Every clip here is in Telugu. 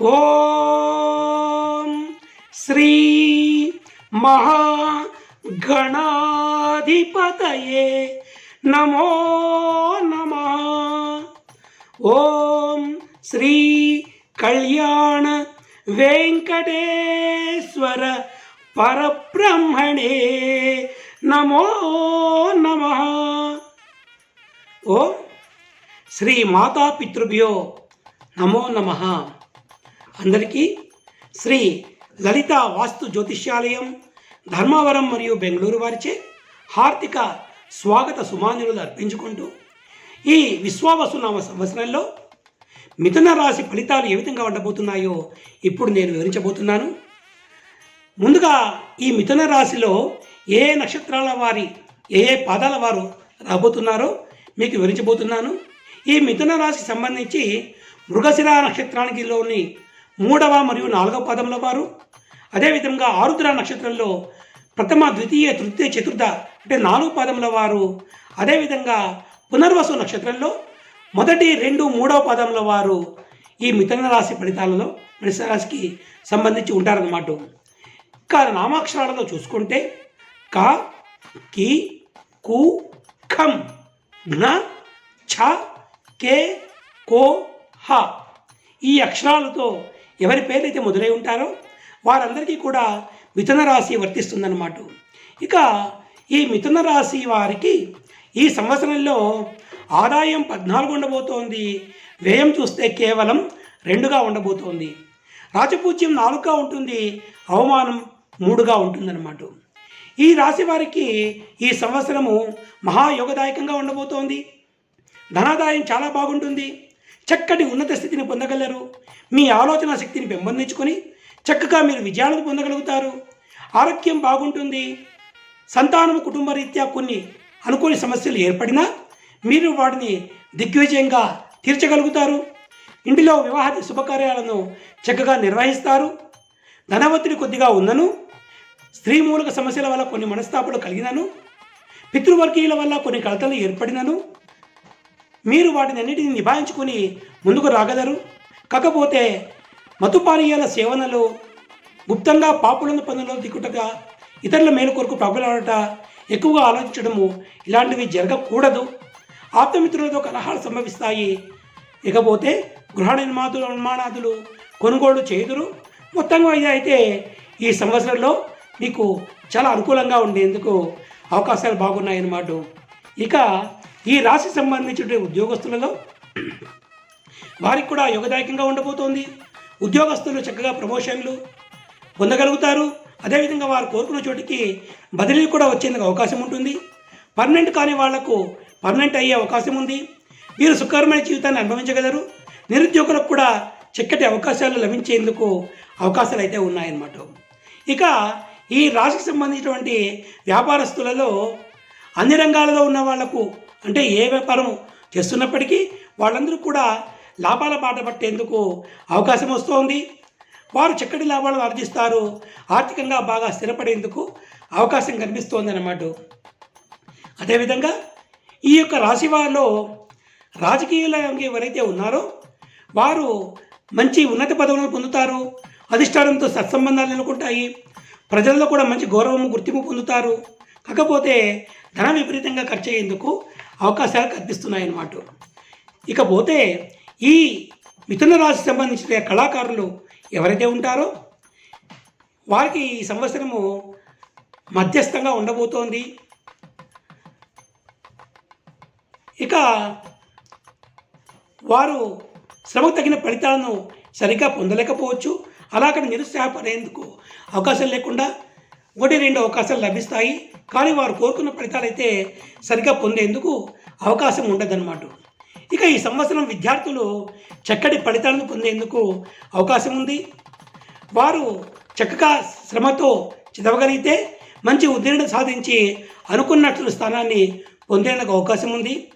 ఓం శ్రీ మహాగణాధిపతయే నమో నమ. ఓం శ్రీ కళ్యాణ వెంకటేశ్వర పరబ్రహ్మణే నమో నమ. ఓం శ్రీ మాతా పితృభ్యో నమో నమ. అందరికీ శ్రీ లలిత వాస్తు జ్యోతిష్యాలయం ధర్మవరం మరియు బెంగళూరు వారిచే హార్దిక స్వాగత సుమానులు అర్పించుకుంటూ ఈ విశ్వావసునామ సంవత్సరంలో మిథున రాశి ఫలితాలు ఏ విధంగా ఉండబోతున్నాయో ఇప్పుడు నేను వివరించబోతున్నాను. ముందుగా ఈ మిథున రాశిలో ఏ ఏ నక్షత్రాల వారి ఏ ఏ పాదాల వారు రాబోతున్నారో మీకు వివరించబోతున్నాను. ఈ మిథున రాశికి సంబంధించి మృగశిర నక్షత్రానికిలోని మూడవ మరియు నాలుగవ పాదంలో వారు. అదేవిధంగా ఆరుద్ర నక్షత్రంలో ప్రథమ ద్వితీయ తృతీయ చతుర్థ అంటే నాలుగు పాదముల వారు. అదేవిధంగా పునర్వసు నక్షత్రంలో మొదటి రెండు మూడవ పాదముల వారు ఈ మిథున రాశి ఫలితాలలో మిథున రాశికి సంబంధించి ఉంటారన్నమాట. ఇంకా నామాక్షరాలతో చూసుకుంటే క కి కు ఖం ఘ్న ఛ కే కో హ ఈ అక్షరాలతో ఎవరి పేర్లైతే మొదలై ఉంటారో వారందరికీ కూడా మిథున రాశి వర్తిస్తుందన్నమాట. ఇక ఈ మిథున రాశి వారికి ఈ సంవత్సరంలో ఆదాయం పద్నాలుగు ఉండబోతోంది. వ్యయం చూస్తే కేవలం రెండుగా ఉండబోతోంది. రాజపూజ్యం నాలుగుగా ఉంటుంది. అవమానం మూడుగా ఉంటుందన్నమాట. ఈ రాశి వారికి ఈ సంవత్సరము మహాయోగదాయకంగా ఉండబోతోంది. ధనాదాయం చాలా బాగుంటుంది. చక్కటి ఉన్నత స్థితిని పొందగలరు. మీ ఆలోచన శక్తిని పెంపొందించుకొని చక్కగా మీరు విజయాలను పొందగలుగుతారు. ఆరోగ్యం బాగుంటుంది. సంతానం కుటుంబ రీత్యా కొన్ని అనుకోని సమస్యలు ఏర్పడినా మీరు వాటిని దిగ్విజయంగా తీర్చగలుగుతారు. ఇంటిలో వివాహ శుభకార్యాలను చక్కగా నిర్వహిస్తారు. ధనవత్తిని కొద్దిగా ఉన్నను. స్త్రీ మూలక సమస్యల వల్ల కొన్ని మనస్తాపాలు కలిగినను. పితృవర్గీయుల వల్ల కొన్ని కలతలు ఏర్పడినను. మీరు వాటిని అన్నిటిని నిభాయించుకొని ముందుకు రాగలరు. కాకపోతే మతుపానీయాల సేవనలు గుప్తంగా పాపులను పనులు దిక్కుటగా ఇతరుల మేలు కొరకు ప్రభులాడట ఎక్కువగా ఆలోచించడము ఇలాంటివి జరగకూడదు. ఆప్తమిత్రులతో కలహాలు సంభవిస్తాయి. ఇకపోతే గృహ నిర్మాతులు నిర్మాణాదులు కొనుగోలు చేయుదురు. మొత్తంగా ఇది అయితే ఈ సంవత్సరంలో మీకు చాలా అనుకూలంగా ఉండేందుకు అవకాశాలు బాగున్నాయన్నమాట. ఇక ఈ రాశి సంబంధించిన ఉద్యోగస్తులలో వారికి కూడా యోగదాయకంగా ఉండబోతోంది. ఉద్యోగస్తులు చక్కగా ప్రమోషన్లు పొందగలుగుతారు. అదేవిధంగా వారు కోరుకున్న చోటికి బదిలీ కూడా వచ్చేందుకు అవకాశం ఉంటుంది. పర్మనెంట్ కాని వాళ్ళకు పర్మనెంట్ అయ్యే అవకాశం ఉంది. వీరు సుఖకరమైన జీవితాన్ని అనుభవించగలరు. నిరుద్యోగులకు కూడా చక్కటి అవకాశాలు లభించేందుకు అవకాశాలు అయితే ఉన్నాయన్నమాట. ఇక ఈ రాశికి సంబంధించినటువంటి వ్యాపారస్తులలో అన్ని రంగాలలో ఉన్న వాళ్ళకు అంటే ఏ వ్యాపారం చేస్తున్నప్పటికీ వాళ్ళందరూ కూడా లాభాల బాట పట్టేందుకు అవకాశం వస్తోంది. వారు చక్కటి లాభాలను ఆర్జిస్తారు. ఆర్థికంగా బాగా స్థిరపడేందుకు అవకాశం కనిపిస్తోంది అన్నమాట అదేవిధంగా ఈ యొక్క రాశి వారిలో రాజకీయాలు ఎవరైతే ఉన్నారో వారు మంచి ఉన్నత పదవులను పొందుతారు. అధిష్టానంతో సత్సంబంధాలు నెలకొంటాయి. ప్రజల్లో కూడా మంచి గౌరవము గుర్తింపు పొందుతారు. కాకపోతే ధనం విపరీతంగా ఖర్చు అయ్యేందుకు అవకాశాలు కనిపిస్తున్నాయి అన్నమాట ఇకపోతే ఈ మిథున రాశి సంబంధించిన కళాకారులు ఎవరైతే ఉంటారో వారికి ఈ సంవత్సరము మధ్యస్థంగా ఉండబోతోంది. ఇక వారు శ్రమకు తగిన ఫలితాలను సరిగ్గా పొందలేకపోవచ్చు. అలాగని నిరుత్సాహపడేందుకు అవకాశం లేకుండా ఒకటి రెండు అవకాశాలు లభిస్తాయి. కానీ వారు కోరుకున్న ఫలితాలు అయితే సరిగ్గా పొందేందుకు అవకాశం ఉండదన్నమాట. ఇక ఈ సంవత్సరం విద్యార్థులు చక్కటి ఫలితాలను పొందేందుకు అవకాశం ఉంది. వారు చక్కగా శ్రమతో చదవగలిగితే మంచి ఉత్తీర్ణత సాధించి అనుకున్నట్లు స్థానాన్ని పొందేందుకు అవకాశం ఉంది.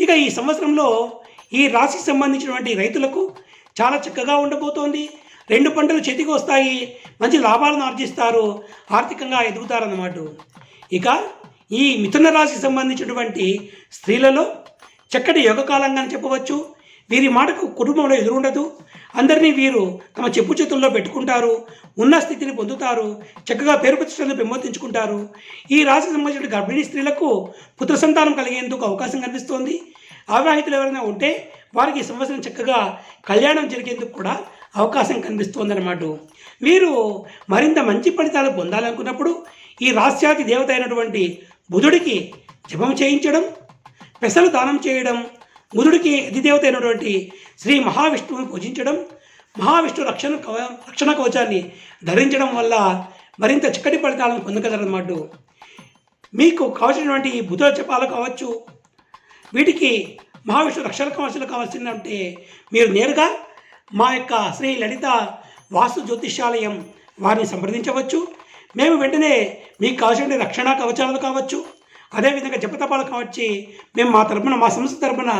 ఇక ఈ సంవత్సరంలో ఈ రాశికి సంబంధించినటువంటి రైతులకు చాలా చక్కగా ఉండబోతోంది. రెండు పంటలు చేతికి వస్తాయి. మంచి లాభాలను ఆర్జిస్తారు. ఆర్థికంగా ఎదుగుతారన్నమాట. ఇక ఈ మిథున రాశికి సంబంధించినటువంటి స్త్రీలలో చక్కటి యోగకాలంగా చెప్పవచ్చు. వీరి మాటకు కుటుంబంలో ఎదురుండదు. అందరినీ వీరు తమ చెప్పు చేతుల్లో పెట్టుకుంటారు. ఉన్న స్థితిని పొందుతారు. చక్కగా పేరు ప్రతిష్టలను పెంపొందించుకుంటారు. ఈ రాశికి సంబంధించిన గర్భిణీ స్త్రీలకు పుత్ర సంతానం కలిగేందుకు అవకాశం కనిపిస్తోంది. అవివాహితులు ఎవరైనా ఉంటే వారికి ఈ సంవత్సరం చక్కగా కళ్యాణం జరిగేందుకు కూడా అవకాశం కనిపిస్తోందన్నమాట. వీరు మరింత మంచి ఫలితాలు పొందాలనుకున్నప్పుడు ఈ రాశ్యాతి దేవత అయినటువంటి బుధుడికి జపం చేయించడం పెసలు దానం చేయడం బుధుడికి అధిదేవత అయినటువంటి శ్రీ మహావిష్ణువుని పూజించడం మహావిష్ణు రక్షణ కవ రక్షణ కవచాన్ని ధరించడం వల్ల మరింత చక్కటి ఫలితాలను పొందగలరన్నమాట. మీకు కావాల్సినటువంటి బుధ జపాలు కావచ్చు వీటికి మహావిష్ణు రక్షణ కవచాలు కావాల్సిందంటే మీరు నేరుగా మా యొక్క శ్రీ లలిత వాస్తు జ్యోతిష్యాలయం వారిని సంప్రదించవచ్చు. మేము వెంటనే మీకు కావాల్సిన రక్షణ కవచాలు కావచ్చు అదేవిధంగా జపతపాలు వచ్చి మేము మా తరపున మా సంస్థ తరపున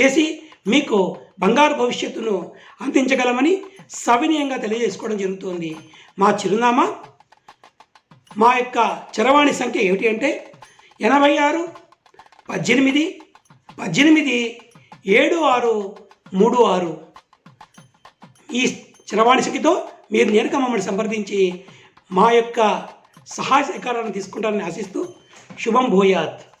చేసి మీకు బంగారు భవిష్యత్తును అందించగలమని సవినయంగా తెలియజేసుకోవడం జరుగుతుంది. మా చిరునామా మా యొక్క చరవాణి సంఖ్య ఏమిటి అంటే ఎనభై ఆరు పద్దెనిమిది పద్దెనిమిది ఏడు ఆరు మూడు ఆరు. ఈ చరవాణి సంఖ్యతో మీరు నేరుగా మమ్మల్ని సంప్రదించి మా యొక్క సహాయ సహకారాన్ని తీసుకుంటారని ఆశిస్తూ शुभम भोयात.